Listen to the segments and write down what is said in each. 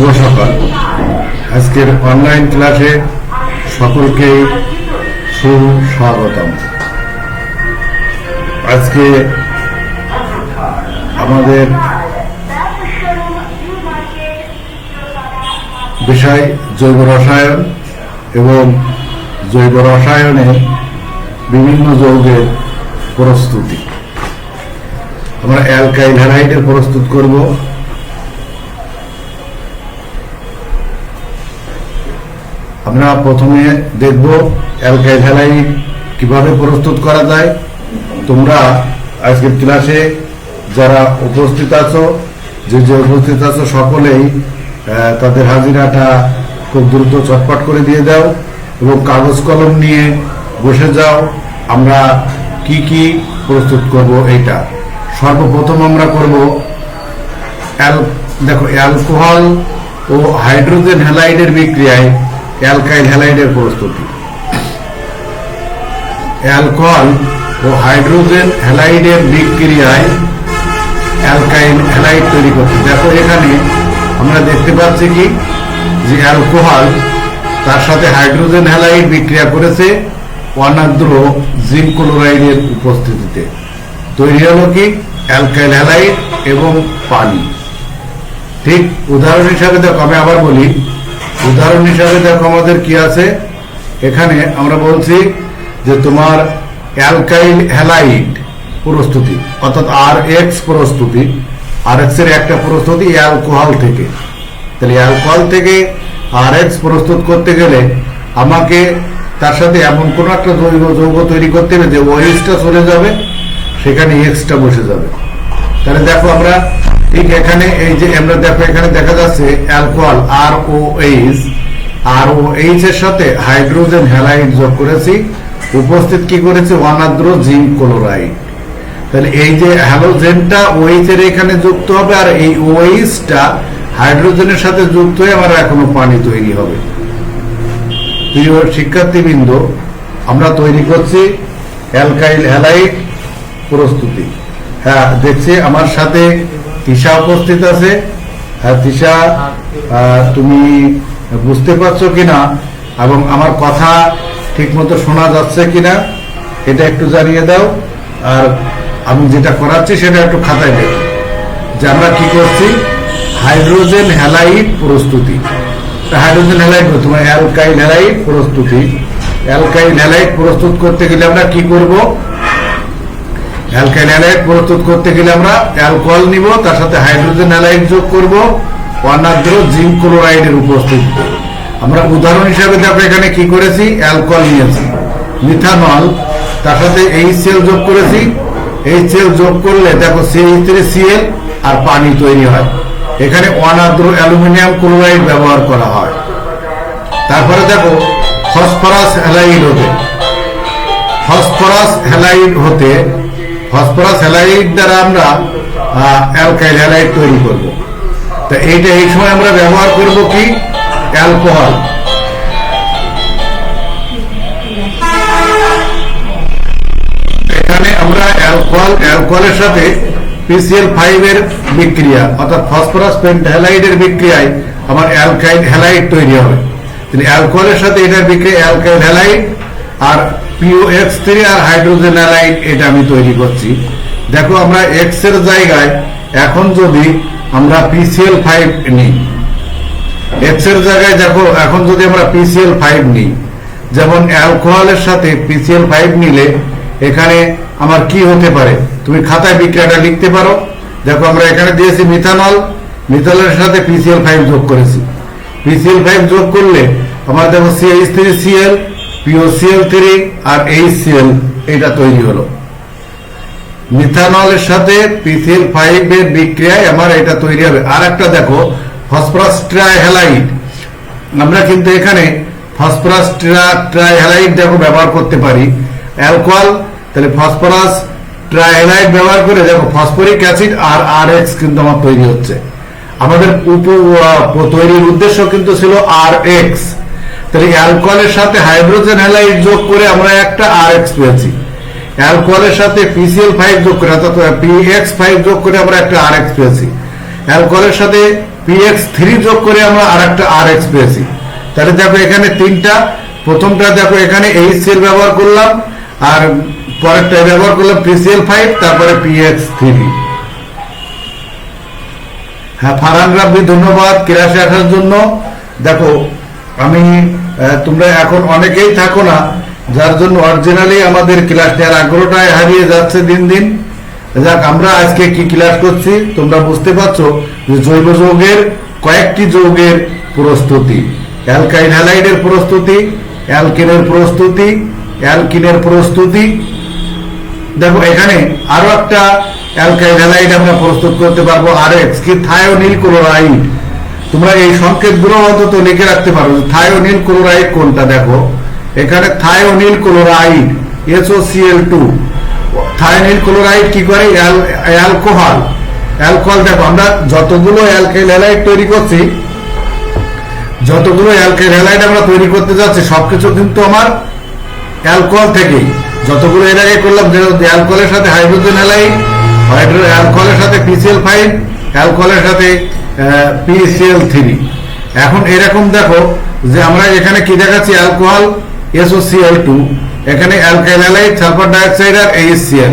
শুভ সকাল। আজকের অনলাইন ক্লাসে সকলকে সুস্বাগতম। আজকে আমাদের বিষয় জৈব রসায়ন এবং জৈব রসায়নে বিভিন্ন যৌগের প্রস্তুতি। আমরা অ্যালকাইল হ্যালাইডের প্রস্তুত করব। আমরা প্রথমে দেখব অ্যালকাইল কীভাবে প্রস্তুত করা যায়। তোমরা আজকের ক্লাসে যারা উপস্থিত আছো, যে যে উপস্থিত আছো সকলেই তাদের হাজিরাটা খুব দ্রুত চটপট করে দিয়ে দাও এবং কাগজ কলম নিয়ে বসে যাও। আমরা কি কি প্রস্তুত করব এইটা। সর্বপ্রথম আমরা করব দেখো, অ্যালকোহল ও হাইড্রোজেন হ্যালাইডের বিক্রিয়ায় অ্যালকাইল হ্যালাইডের প্রস্তুতি অ্যালকোহল ও হাইড্রোজেন হ্যালাইডের বিক্রিয়ায় অ্যালকাইল হ্যালাইড তৈরি করতে দেখো, এখানে আমরা দেখতে পাচ্ছি কি? যে অ্যালকোহল তার সাথে হাইড্রোজেন হ্যালাইড বিক্রিয়া করেছে অনাদ্র জিঙ্ক ক্লোরাইডের উপস্থিতিতে। তৈরি হলো কি? অ্যালকাইল হ্যালাইড এবং পানি। ঠিক উদাহরণ হিসাবে দেখো, আমি আবার বলি উদাহরণ হিসাবে দেখো আমাদের কি আছে? এখানে আমরা বলছি যে তোমার অ্যালকাইল হ্যালাইড প্রস্তুতি, অর্থাৎ আর এক্স প্রস্তুতি আর এক্সের একটা প্রস্তুতি অ্যালকোহল থেকে। তাহলে অ্যালকোহল থেকে আর এক্স প্রস্তুত করতে গেলে আমাকে তার সাথে এমন কোন একটা জৈব যৌগ তৈরি করতে হবে যে ওএইচটা চলে যাবে, সেখানে এক্সটা বসে যাবে। তাহলে দেখো আমরা ঠিক এখানে, এই যে আমরা দেখো, এখানে দেখা যাচ্ছে alcohol R O H R O H এর সাথে হাইড্রোজেন হ্যালাইড যোগ করেছি। উপস্থিত কি করেছে? অনাদ্র জিঙ্ক ক্লোরাইড। তাহলে এই যে হ্যালোজেনটা ওএইচ এর এখানে যুক্ত হবে, আর এই ওএইচটা হাইড্রোজেনের সাথে যুক্ত হয়ে আমার এখনও পানি তৈরি হবে। প্রিয় শিক্ষার্থীবৃন্দ, আমরা তৈরি করছি অ্যালকাইল হ্যালাইড প্রস্তুতি। হ্যাঁ দেখছি আমার সাথে তিশা উপস্থিত আছে। হ্যাঁ আহ, তুমি বুঝতে পারছ কিনা? এবং আমার কথা ঠিকমতো শোনা যাচ্ছে কিনা এটা একটু জানিয়ে দাও। আর আমি যেটা করাচ্ছি সেটা একটু খাতায় দেখো। যে আমরা কি করছি? হাইড্রোজেন হ্যালাইড প্রস্তুতি। হাইড্রোজেন হ্যালাইড তোমার অ্যালকাইল হ্যালাইড প্রস্তুতি। অ্যালকাইল হ্যালাইড প্রস্তুত করতে গেলে আমরা কি করব? অ্যালকাইল হ্যালাইড প্রস্তুত করতে গেলে আমরা অ্যালকোহল নিব, তার সাথে হাইড্রোজেন হ্যালাইড যোগ করব অনাদ্র জিঙ্ক ক্লোরাইডের উপস্থিতি। আমরা উদাহরণ হিসাবে দেখো এখানে কি করেছি? অ্যালকোহল নিয়েছি। মিথানল, তার সাথে এইচসিএল যোগ করেছি। এইচসিএল যোগ করলে দেখো সিএইচ থ্রি সিএল আর পানি তৈরি হয়। এখানে অনাদ্র অ্যালুমিনিয়াম ক্লোরাইড ব্যবহার করা হয়। তারপরে দেখো, ফসফরাস হ্যালাইড হতে। ফসফরাস হ্যালাইড হতে ফসফরাস হ্যালাইড দ্বারা আমরা অ্যালকাইল হ্যালাইড তৈরি করব। তা এইটা এই সময় আমরা ব্যবহার করব কি? অ্যালকোহল। এখানে আমরা অ্যালকোহল, অ্যালকোহলের সাথে পিসিএল ফাইভ এর বিক্রিয়া, অর্থাৎ ফসফরাস পেন্টহ্যালাইডের বিক্রিয়ায় আমার অ্যালকাইল হ্যালাইড তৈরি হবে। তাহলে অ্যালকোহলের সাথে এটার বিক্রিয়া অ্যালকাইল হ্যালাইড আর পিও এক্স থ্রি আর হাইড্রোজেন হ্যালাইড এটা আমি তৈরি করছি। দেখো আমরা এক্সের জায়গায় এখন যদি আমরা পিসিএল ফাইভ নিই এক্সের জায়গায় দেখো এখন যদি আমরা পিসিএল ফাইভ নিই, যেমন অ্যালকোহলের সাথে পিসিএল ফাইভ নিলে এখানে আমার কি হতে পারে? তুমি খাতায় বিক্রিয়াটা লিখতে পারো। দেখো আমরা এখানে দিয়েছি মিথানল মিথানলের সাথে পিসিএল ফাইভ যোগ করেছি। পিসিএল ফাইভ যোগ করলে আমার দেখো CH three Cl POCl three আর এইচ সিএল এটা তৈরি হলো। মিথানলের সাথে পিসিএল ফাইভ এর বিক্রিয়ায় আমার এটা তৈরি হবে। আর একটা দেখো ফসফরাস ট্রাইহ্যালাইড আমরা কিন্তু এখানে ফসফরাস ট্রাইহ্যালাইড দেখো ব্যবহার করতে পারি। অ্যালকোহল তাহলে ফসফরাস ট্রাইহ্যালাইড ব্যবহার করে দেখো ফসফরিক অ্যাসিড আর আর এক্স কিন্তু আমার তৈরি হচ্ছে। আমাদের উপ তৈরির উদ্দেশ্য কিন্তু ছিল আর এক্স তাহলে অ্যালকোহলের সাথে হাইড্রোজেন হ্যালাইড যোগ করে আমরা একটা আর এক্স পেয়েছি। অ্যালকোহলের সাথে পিসিএল ফাইভ যোগ করে, অর্থাৎ পি এক্স ফাইভ যোগ করে আমরা একটা আর এক্স পেয়েছি। অ্যালকোহলের সাথে পিএক্স থ্রি যোগ করে আমরা আর একটা আর এক্স পেয়েছি। তাহলে দেখো এখানে তিনটা। প্রথমটা দেখো এখানে এইচসিএল ব্যবহার করলাম, আর পরেরটা ব্যবহার করলাম পিসিএল ফাইভ তারপরে পিএক্স থ্রি হ্যাঁ ফারহান রাব্বি, ধন্যবাদ ক্লাসে আসার জন্য। দেখো, আমি তোমরা এখন অনেকেই থাকো না, যার জন্য অরিজিনালি আমাদের ক্লাস নেওয়ার আগ্রহটাই হারিয়ে যাচ্ছে দিন দিন। যাক, আমরা আজকে কি ক্লাস করছি, তোমরা বুঝতে পারছ যে জৈব যৌগের কয়েকটি যৌগের প্রস্তুতি। অ্যালকাইল হ্যালাইডের প্রস্তুতি, অ্যালকিনের প্রস্তুতি অ্যালকিনের প্রস্তুতি। দেখো, এখানে আরও একটা অ্যালকাইল হ্যালাইড আমরা প্রস্তুত করতে পারব আর এক্স কি থায়োনিল ক্লোরাইড তোমরা এই সংকেতগুলো অন্তত লিখে রাখতে পারো থায়োনিল ক্লোরাইড কোনটা? দেখো, এখানে thionyl chloride SOCl two thionyl chloride কি করে? অ্যালকোহল। অ্যালকোহল দেখো, আমরা যতগুলো অ্যালকাইল হ্যালাইড তৈরি করছি, যতগুলো অ্যালকাইল হ্যালাইড আমরা তৈরি করতে যাচ্ছি, সবকিছু কিন্তু আমার অ্যালকোহল থেকেই। যতগুলো এর আগে করলাম অ্যালকোহলের সাথে হাইড্রোজেন হ্যালাইড হাইড্রো, অ্যালকোহলের সাথে পিসিএল ফাইভ অ্যালকোহলের সাথে পিসিএল থ্রি এখন এরকম দেখো যে আমরা এখানে কি দেখাচ্ছি? অ্যালকোহল এসওসিএল টু এখানে অ্যালকাইল সালফার ডাইঅক্সাইড আর এইচসিএল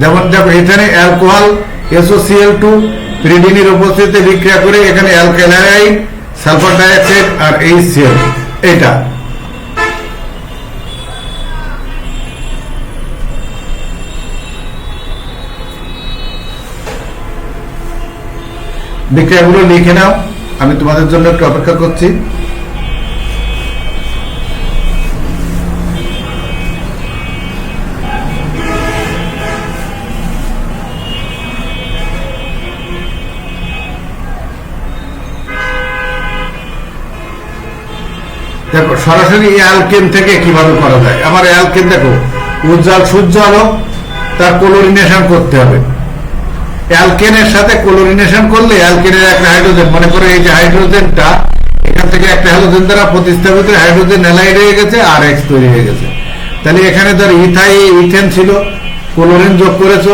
যেমন দেখো, এখানে অ্যালকোহল এসওসিএল টু প্রিডিনের উপস্থিতিতে বিক্রিয়া করে এখানে অ্যালকাইল সালফার ডাইঅক্সাইড আর এইচসিএল এটা বিক্রিয়াগুলো লিখে নাও। আমি তোমাদের জন্য একটু অপেক্ষা করছি। দেখো, সরাসরি অ্যালকেন থেকে কীভাবে করা যায়? আমার অ্যালকেন দেখো, উজ্জ্বল সূর্য আলো, তার ক্লোরিনেশন করতে হবে। অ্যালকেনের সাথে কোলোরিনেশন করলে অ্যালকেনের একটা হাইড্রোজেন মনে করো এই যে হাইড্রোজেনটা এখান থেকে একটা হ্যালোজেন দ্বারা প্রতিস্থাপিত হাইড্রোজেন অ্যালাইড হয়ে গেছে, আর এক্স তৈরি হয়ে গেছে। তাহলে এখানে ধর ইথাই ইথেন ছিল ক্লোরিন যোগ করেছ,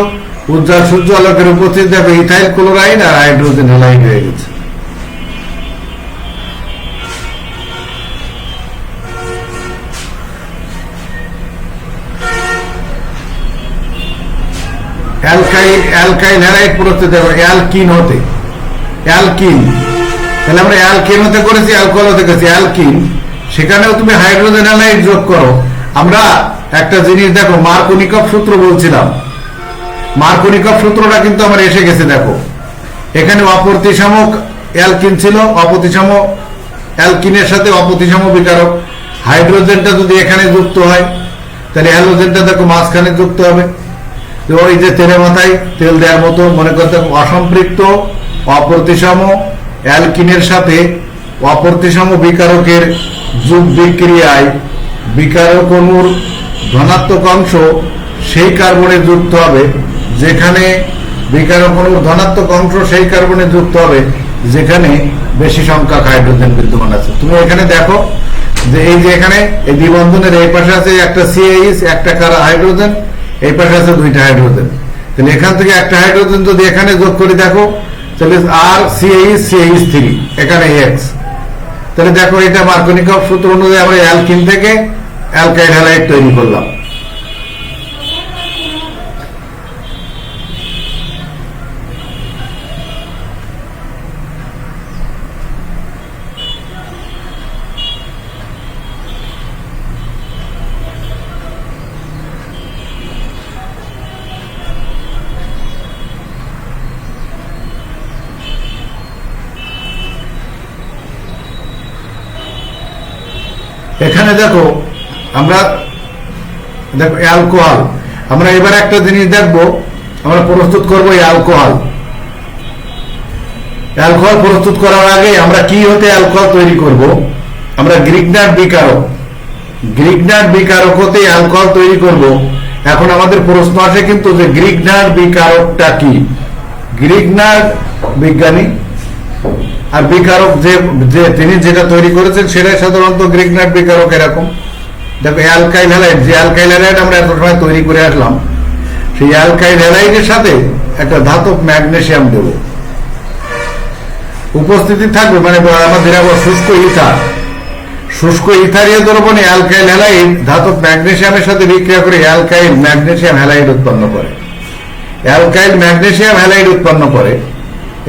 উজ্জ্বল সূর্য আলোকের উপস্থিত হবে ইথাইল ক্লোরাইড আর হাইড্রোজেন অ্যালাইড হয়ে গেছে। অ্যালকাইল অ্যালকাইল হ্যালাইড প্রস্তুত হবে, অ্যালকিন হতে। অ্যালকিন। তাহলে আমরা অ্যালকিন হতে করেছি, অ্যালকোহল হতে করেছি, অ্যালকিন। সেখানেও তুমি হাইড্রোজেন হ্যালাইড যোগ করো। আমরা একটা জিনিস দেখো মার্কোনিকভ সূত্র বলছিলাম। মার্কোনিকভ সূত্রটা কিন্তু আমার এসে গেছে, দেখো। এখানে অপ্রতিসামক অ্যালকিন ছিল, অপ্রতিসম অ্যালকিনের সাথে অপ্রতিসম বিকারক। হাইড্রোজেনটা যদি এখানে যুক্ত হয়, তাহলে হ্যালোজেনটা দেখো মাঝখানে যুক্ত হবে। তো ওই যে তেলে মাথায় তেল দেওয়ার মতো মনে করতে অসম্পৃক্ত, অপ্রতিসম, অ্যালকিনের সাথে অপ্রতিসম বিকারকের যুগ বিক্রিয়ায় বিকারক অণুর ধনাত্মক অংশ সেই কার্বনে যুক্ত হবে, যেখানে বিকারক অণুর ধনাত্মক অংশ সেই কার্বনে যুক্ত হবে, যেখানে বেশি সংখ্যক হাইড্রোজেন বিদ্যমান আছে। তুমি এখানে দেখো যে এই যে এখানে এই দ্বিবন্ধনের এই পাশে আছে একটা সিএইচ একটা কারা হাইড্রোজেন এই পাশে আছে দুইটা হাইড্রোজেন তাহলে এখান থেকে একটা হাইড্রোজেন যদি এখানে যোগ করে, দেখো, তাহলে আর সিএইচ সিএইচ থ্রি এখানে এক্স তাহলে দেখো, এটা মার্কনিক সূত্র অনুযায়ী আমরা অ্যালকিন থেকে অ্যালকাইড হ্যালাইড তৈরি করলাম। এখানে দেখো, আমরা দেখো অ্যালকোহল আমরা এবার একটা জিনিস দেখব, আমরা প্রস্তুত করব অ্যালকোহল অ্যালকোহল প্রস্তুত করার আগে আমরা কি হতে অ্যালকোহল তৈরি করব? আমরা গ্রিগনার বিকারক. গ্রিগনার বিকারক হতে অ্যালকোহল তৈরি করব। এখন আমাদের প্রশ্ন আসে কিন্তু যে গ্রিগনার বিকারকটা কি? গ্রিগনার বিজ্ঞানী আর বিকারক যে তিনি যেটা তৈরি করেছেন সেটাই সাধারণত গ্রিগনার বিকারক এরকম। দেখো অ্যালকাইল হ্যালাইড যে অ্যালকাইল হ্যালাইড আমরা এত সময় তৈরি করে আসলাম, সেই অ্যালকাইল হ্যালাইডের সাথে একটা ধাতব ম্যাগনেশিয়াম দেব। উপস্থিতি থাকবে মানে আমাদের আবার শুষ্ক ইথার। শুষ্ক ইথারীয় দ্রবণে অ্যালকাইল হ্যালাইড ধাতব ম্যাগনেশিয়ামের সাথে বিক্রিয়া করে অ্যালকাইল ম্যাগনেসিয়াম হ্যালাইড উৎপন্ন করে। অ্যালকাইল ম্যাগনেশিয়াম হ্যালাইড উৎপন্ন করে।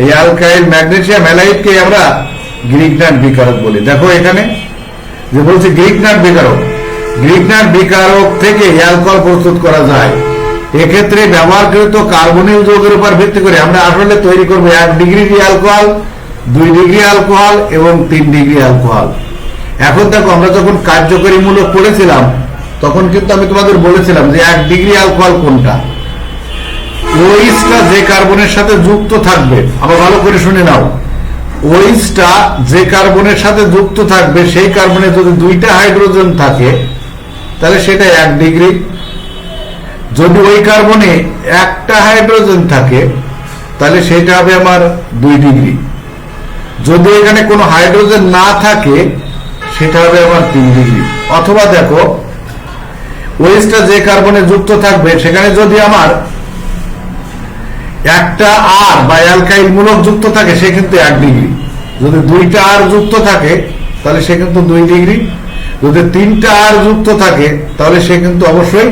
এই অ্যালকাইল ম্যাগনেসিয়াম হ্যালাইডকে আমরা গ্রিগনাট বিকারক বলি। দেখো এখানে যে বলছে গ্রিগনাট বিকারক। গ্রিগনাট বিকারক থেকে অ্যালকোহল প্রস্তুত করা যায়। এক্ষেত্রে ব্যবহারকৃত কার্বনিল যৌগের উপর ভিত্তি করে আমরা আসলে তৈরি করব এক ডিগ্রি অ্যালকোহল, দুই ডিগ্রি অ্যালকোহল এবং তিন ডিগ্রি অ্যালকোহল। এখন দেখো আমরা যখন কার্যকরী মূলক পড়েছিলাম, তখন কিন্তু আমি তোমাদের বলেছিলাম যে এক ডিগ্রি অ্যালকোহল কোনটা? ওইসটা যে কার্বনের সাথে যুক্ত থাকবে, আবার ভালো করে শুনে নাও। ওইসটা যে কার্বনের সাথে যুক্ত থাকবে, সেই কার্বনে যদি দুইটা হাইড্রোজেন থাকে, তাহলে সেটা এক ডিগ্রি। যদি ওই কার্বনে একটা হাইড্রোজেন থাকে, তাহলে সেটা হবে আমার দুই ডিগ্রি। যদি এখানে কোনো হাইড্রোজেন না থাকে, সেটা হবে আমার তিন ডিগ্রি। অথবা দেখো ওয়েস্টটা যে কার্বনে যুক্ত থাকবে, সেখানে যদি আমার একটা আর বা অ্যালকাইল মূলক যুক্ত থাকে, সে কিন্তু এক ডিগ্রি। যদি দুইটা আর যুক্ত থাকে, তাহলে সে কিন্তু দুই ডিগ্রি। যদি তিনটা আর যুক্ত থাকে, তাহলে সে কিন্তু অবশ্যই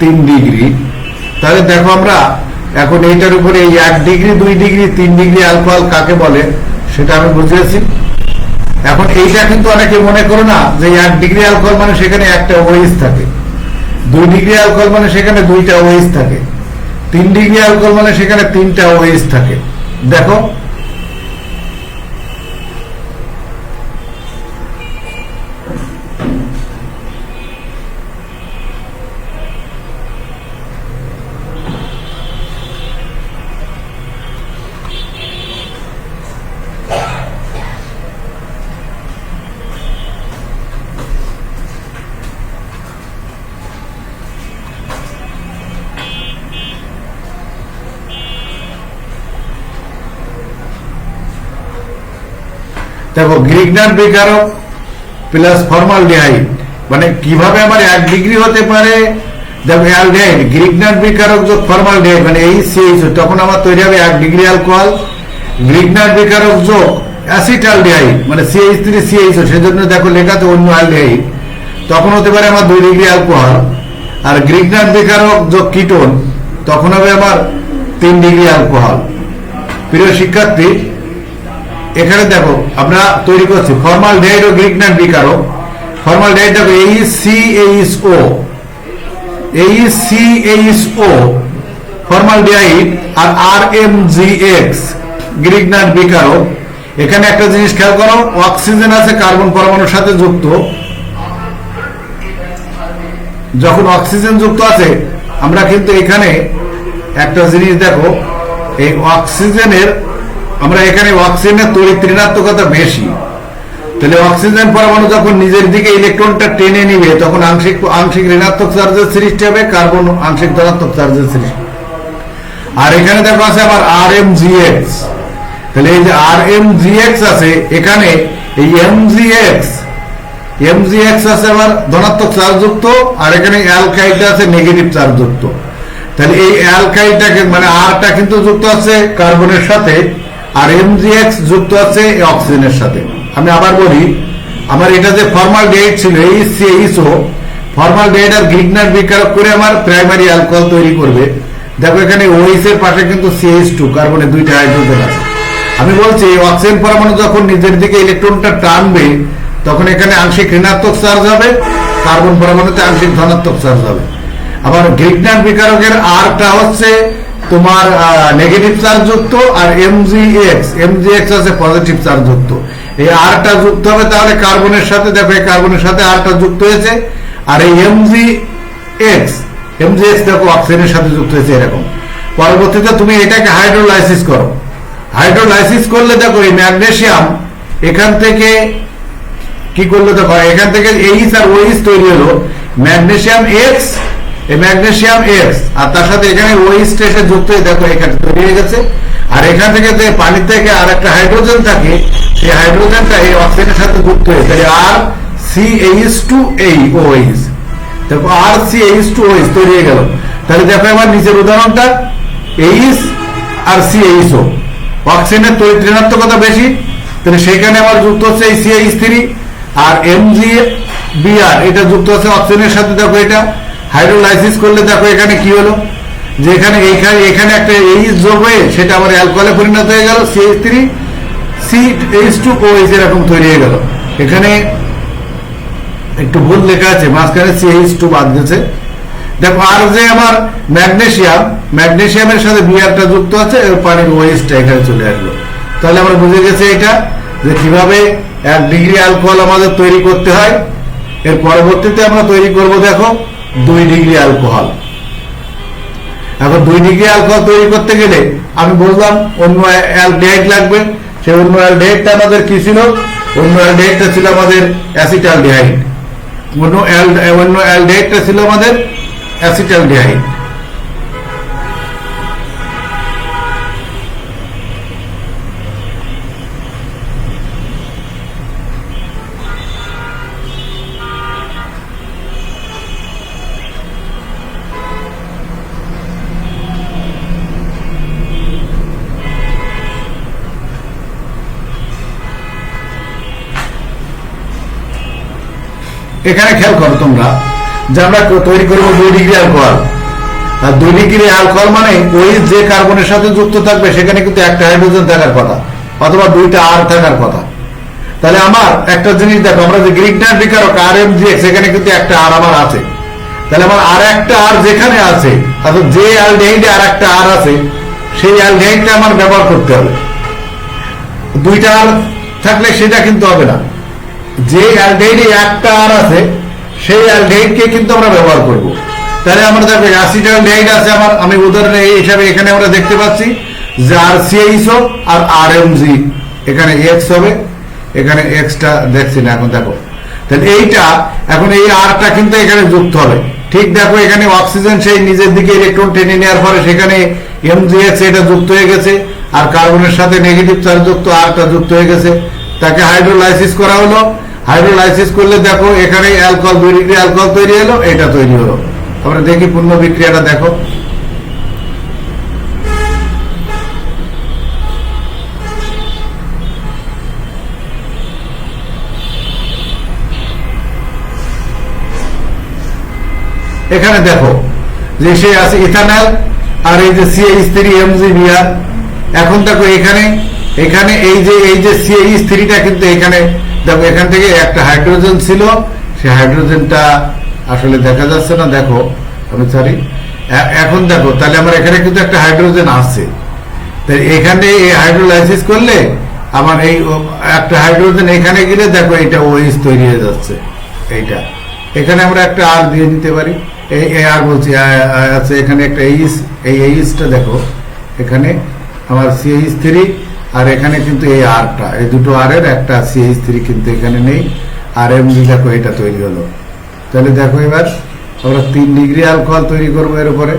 তিন ডিগ্রি। তাহলে দেখো আমরা, এখন এইটার উপরে এই এক ডিগ্রি, দুই ডিগ্রি, তিন ডিগ্রি অ্যালকোহল কাকে বলে, সেটা আমি বুঝিয়েছি এখন এইটা কিন্তু অনেকে মনে করো না যে এক ডিগ্রি অ্যালকোহল মানে সেখানে একটা ওয়েস থাকে। দুই ডিগ্রি অ্যালকোহল মানে সেখানে দুইটা ওয়েস থাকে। তিন ডিগ্রি অ্যালকোহল মানে সেখানে তিনটা ওয়েজ থাকে। দেখো দেখো গ্রিগনার বিকারক প্লাস ফর্মালডিহাইড মানে কীভাবে আমার এক ডিগ্রি হতে পারে? দেখো অ্যালডিহাইড গ্রিগনার বিকারক যোগ ফর্মালডিহাইড মানে এই সিএইচ তখন আমার তৈরি হবে এক ডিগ্রি অ্যালকোহল গ্রিগনার বিকারক যোগ অ্যাসিটালডিহাইড মানে সিএইচ থ্রি সিএইচ সেজন্য দেখো লেখাতে অন্য অ্যালডিহাইড তখন হতে পারে আমার দুই ডিগ্রি অ্যালকোহল আর গ্রিগনার বিকারক যোগ কিটোন তখন হবে আমার তিন ডিগ্রি অ্যালকোহল প্রিয় শিক্ষার্থী এখানে দেখো আমরা তৈরি করছি। ফর্মাল ডাইড ও গ্রিগনাট বিকারক। ফর্মাল ডাইড দেখো এই সি এইচ ও এই C H O formaldehyde আর আর এম জি এক্স গ্রিক গ্রিগনাট বিকারক। এখানে একটা জিনিস খেয়াল করো অক্সিজেন আছে কার্বন পরমাণুর সাথে যুক্ত। যখন অক্সিজেন যুক্ত আছে, আমরা কিন্তু এখানে একটা জিনিস দেখো, এই অক্সিজেনের আমরা এখানে অক্সিজেনের তড়িৎ ঋণাত্মকতা বেশি। তাহলে অক্সিজেন পরমাণু যখন নিজের দিকে ইলেকট্রনটা টেনে নিবে, তখন আংশিক আংশিক ঋণাত্মক চার্জের সৃষ্টি হবে কার্বন আংশিক ধনাত্মক চার্জের সৃষ্টি। আর এখানে দেখো আছে আবার আর এম জি এক্স তাহলে এই যে আর এম জি এক্স আছে, এখানে এই M G X M G X আছে আবার ধনাত্মক চার্জযুক্ত, আর এখানে অ্যালকাইডটা আছে নেগেটিভ চার্জযুক্ত। তাহলে এই অ্যালকাইডটাকে মানে আরটা কিন্তু যুক্ত আছে কার্বনের সাথে আর এমজিএক্স যুক্ত আছে এই অক্সিজেনের সাথে। আমি আবার বলি, আমার এটা যে ফর্মাল ডেট ছিল, এই ফর্মাল ডেট আর গ্রিগনার বিকারক করে আমার প্রাইমারি অ্যালকোহল তৈরি করবে। দেখো এখানে ওইস এর পাশে কিন্তু সিএইচ টু কার্বনে দুইটা হাইড্রোজেন আছে। আমি বলছি অক্সিজেন পরমাণু যখন নিজের দিকে ইলেকট্রনটা টানবে, তখন এখানে আংশিক ঋণাত্মক চার্জ হবে কার্বন পরমাণুতে আংশিক ধনাত্মক চার্জ হবে। আবার গ্রিগনার বিকারকের আরটা হচ্ছে তোমার নেগেটিভ চার্জ যুক্ত আর এমজিএক্স এমজিএক্স আছে পজিটিভ চার্জ যুক্ত। এই আরটা যুক্ত হবে তাহলে কার্বনের সাথে, দেখো এই কার্বনের সাথে আরটা যুক্ত হয়েছে। আর এই এমজি এক্স এমজিএক্স দেখো অক্সিজেনের সাথে যুক্ত হয়েছে এরকম। পরবর্তীতে তুমি এটাকে হাইড্রোলাইসিস করো। হাইড্রোলাইসিস করলে দেখো এই ম্যাগনেসিয়াম এখান থেকে কি করল দেখো, এখান থেকে এইচ আর ওইচ তৈরি হলো। ম্যাগনেসিয়াম এক্স এই ম্যাগনেসিয়াম এক্স আর তার সাথে এখানে ওই স্টেশন যুক্ত হয়ে, দেখো এখানে তৈরি হয়ে গেছে। আর এখান থেকে যে পানি থেকে আর একটা হাইড্রোজেন থাকে, সেই হাইড্রোজেনটা এই অক্সিজেনের সাথে যুক্ত হয়ে তাহলে আর সি এইচ টু এই ওইচ দেখো, R C H two OH তৈরি হয়ে গেল। তাহলে দেখো আমার নিচের উদাহরণটা H R C H O অক্সিজেনের তড়িৎ ঋণাত্মকতা বেশি, তাহলে সেখানে আবার যুক্ত হচ্ছে এই C H three R Mg Br এটা যুক্ত হচ্ছে অক্সিজেনের সাথে, দেখো এটা। হাইড্রোলাইসিস করলে দেখো এখানে কি হলো? যে এখানে এখানে এখানে একটা এইচ যোগ হয়ে সেটা আবার অ্যালকোহলে পরিণত হয়ে গেল CH three C H two O H এরকম তৈরি হয়ে গেল। এখানে একটু ভুল লেখা আছে, মাঝখানে সিএইচ টু বাদ গেছে। দেখো আর যে আমার ম্যাগনেসিয়াম ম্যাগনেসিয়ামের সাথে বিয়ারটা যুক্ত আছে পানির ওয়েস্টটা এখানে চলে আসলো। তাহলে আমরা বুঝে গেছি এটা, যে কীভাবে এক ডিগ্রি অ্যালকোহল আমাদের তৈরি করতে হয়। এর পরবর্তীতে আমরা তৈরি করব, দেখো দুই ডিগ্রি অ্যালকোহল এখন দুই ডিগ্রি অ্যালকোহল তৈরি করতে গেলে আমি বললাম অন্য অ্যালডিহাইড লাগবে। সেই অন্য অ্যালডিহাইডটা আমাদের কি ছিল? অন্য অ্যালডিহাইডটা ছিল আমাদের অ্যাসিটালডিহাইড অন্য অ্যাল অন্য অ্যালডিহাইডটা ছিল আমাদের অ্যাসিটালডিহাইড এখানে খেয়াল করো তোমরা, যে আমরা তৈরি করব দুই ডিগ্রি অ্যালকোহল। আর দুই ডিগ্রি অ্যালকোহল মানে ওই যে কার্বনের সাথে যুক্ত থাকবে, সেখানে কিন্তু একটা হাইড্রোজেন থাকার কথা, অথবা দুইটা আর থাকার কথা। তাহলে আমার একটা জিনিস দেখো, আমরা যে গ্রিকনার বিকারক আর এম জি সেখানে কিন্তু একটা আর আমার আছে। তাহলে আমার আর একটা আর যেখানে আছে, অর্থাৎ যে অ্যালডিহাইডে আর একটা আর আছে, সেই অ্যালডিহাইডটা আমার ব্যবহার করতে হবে। দুইটা আর থাকলে সেটা কিন্তু হবে না। যে অ্যালডেহিডে একটা আর আছে, সেই অ্যালডেহিডকে কিন্তু আমরা ব্যবহার করব। তাহলে আমরা দেখো, অ্যাসিড অ্যালডেহিড আছে আমার, আমি উদাহরণে এই হিসাবে এখানে আমরা দেখতে পাচ্ছি, যে আর সিএইচও আর আর এম জি। এখানে এক্স হবে, এখানে এক্সটা দেখছি না, এখন দেখো। তাহলে এইটা, এখন এই আরটা কিন্তু এখানে যুক্ত হবে। ঠিক দেখো, এখানে অক্সিজেন সেই নিজের দিকে ইলেকট্রন টেনে নেওয়ার পরে সেখানে এম এমজিএক্স এটা যুক্ত হয়ে গেছে, আর কার্বনের সাথে নেগেটিভ চার্জ যুক্ত, আরটা যুক্ত হয়ে গেছে। তাকে হাইড্রোলাইসিস করা হলো হাইড্রোলাইসিস করলে দেখো এখানে অ্যালকোহল দুই ডিগ্রি অ্যালকোহল তৈরি হলো, এটা তৈরি হলো। আমরা দেখি পূর্ণ বিক্রিয়াটা দেখো। এখানে দেখো যে সে আছে ইথানল আর এই যে সিএইচ থ্রি এমজিবিআর এখন দেখো এখানে এখানে এই যে এই যে সিএইচ থ্রিটা কিন্তু এখানে দেখো, এখান থেকে একটা হাইড্রোজেন ছিল, সে হাইড্রোজেনটা আসলে দেখা যাচ্ছে না। দেখো, আমি সরি এখন দেখো, তাহলে আমার এখানে কিন্তু একটা হাইড্রোজেন আছে। তাই এখানে এই হাইড্রোলাইসিস করলে আমার এই একটা হাইড্রোজেন এখানে গেলে দেখো এটা ওইস তৈরি হয়ে যাচ্ছে, এইটা। এখানে আমরা একটা আর দিয়ে দিতে পারি। এই আর বলছি আছে এখানে একটা এইস এই এইসটা দেখো, এখানে আমার সিএইচ থ্রি আর এখানে কিন্তু এই আরটা, এই দুটো আর এর একটা সিএইচ থ্রি কিন্তু এখানে নেই, আর এমনি দেখো এটা তৈরি হলো। তাহলে দেখো এবার, আমরা তিন ডিগ্রি অ্যালকোহল তৈরি করব এর উপরে।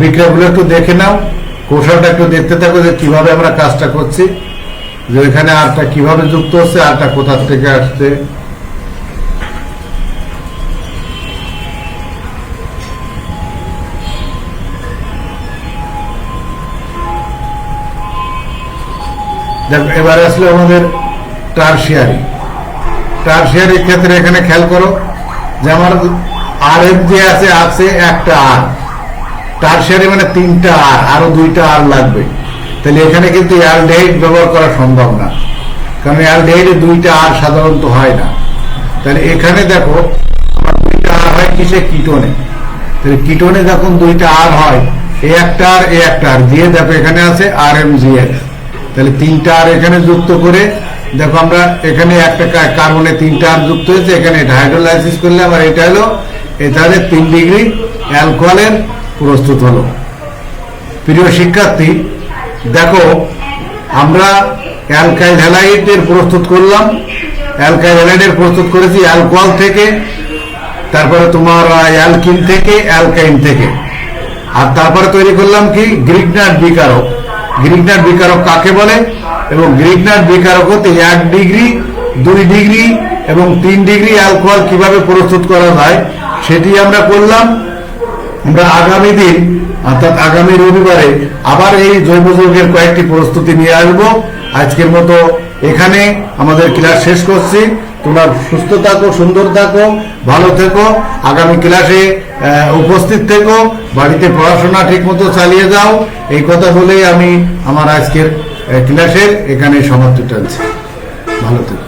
বিক্রয়গুলো একটু দেখে নাও কৌশলটা একটু দেখতে থাকো যে কীভাবে আমরা কাজটা করছি, যে এখানে আরটা কীভাবে যুক্ত হচ্ছে, আরটা কোথা থেকে আসছে। দেখো, এবারে আসলে আমাদের টার্সিয়ারি টার্সিয়ারির ক্ষেত্রে এখানে খেয়াল করো যে আমার আর এফ যে আছে আছে একটা আর। টার্সিয়ারি মানে তিনটা আর, আরও দুইটা আর লাগবে। তাহলে এখানে কিন্তু অ্যালডেহিড ব্যবহার করা সম্ভব না। কারণ অ্যালডেহিডে দুইটা আর সাধারণত হয় না। তাহলে এখানে দেখো, আমার দুইটা আর হয় কিসে? কিটোনে। তাহলে কিটোনে যখন দুইটা আর হয়, এ একটা আর, এ একটা আর। দিয়ে দেখো এখানে আছে, আর এম জি এক্স তাহলে তিনটা আর এখানে যুক্ত করে, দেখো আমরা এখানে একটা কার্বনে তিনটা আর যুক্ত হয়েছে, এখানে এটা হাইড্রোলাইসিস করলে আবার এটা হলো, এটা হলে তিন ডিগ্রি অ্যালকোহলের প্রস্তুত হলো। প্রিয় শিক্ষার্থী, দেখো, আমরা অ্যালকাইল হ্যালাইডের প্রস্তুত করলাম, অ্যালকাইল হ্যালাইডের প্রস্তুত করেছি অ্যালকোহল থেকে, তারপরে তোমার অ্যালকিন থেকে, অ্যালকাইন থেকে। আর তারপরে তৈরি করলাম কি? গ্রিগনার বিকারক। গ্রিগনার বিকারক কাকে বলে? এবং গ্রিগনার বিকারক হতে এক ডিগ্রি, দুই ডিগ্রি এবং তিন ডিগ্রি অ্যালকোহল কীভাবে প্রস্তুত করা যায় সেটি আমরা করলাম। আমরা আগামী দিন, অর্থাৎ আগামী রবিবারে, আবার এই জৈব যৌগের কয়েকটি প্রস্তুতি নিয়ে আসব। আজকের মতো এখানে আমাদের ক্লাস শেষ করছি। তোমরা সুস্থ থাকো, সুন্দর থাকো, ভালো থেকো। আগামী ক্লাসে উপস্থিত থেকো, বাড়িতে পড়াশোনা ঠিক মতো চালিয়ে যাও। এই কথা বলেই আমি আমার আজকের ক্লাসের এখানে সমাপ্তি টানছি। ভালো থেকো।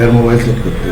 এর মোবাইল সেট করতে।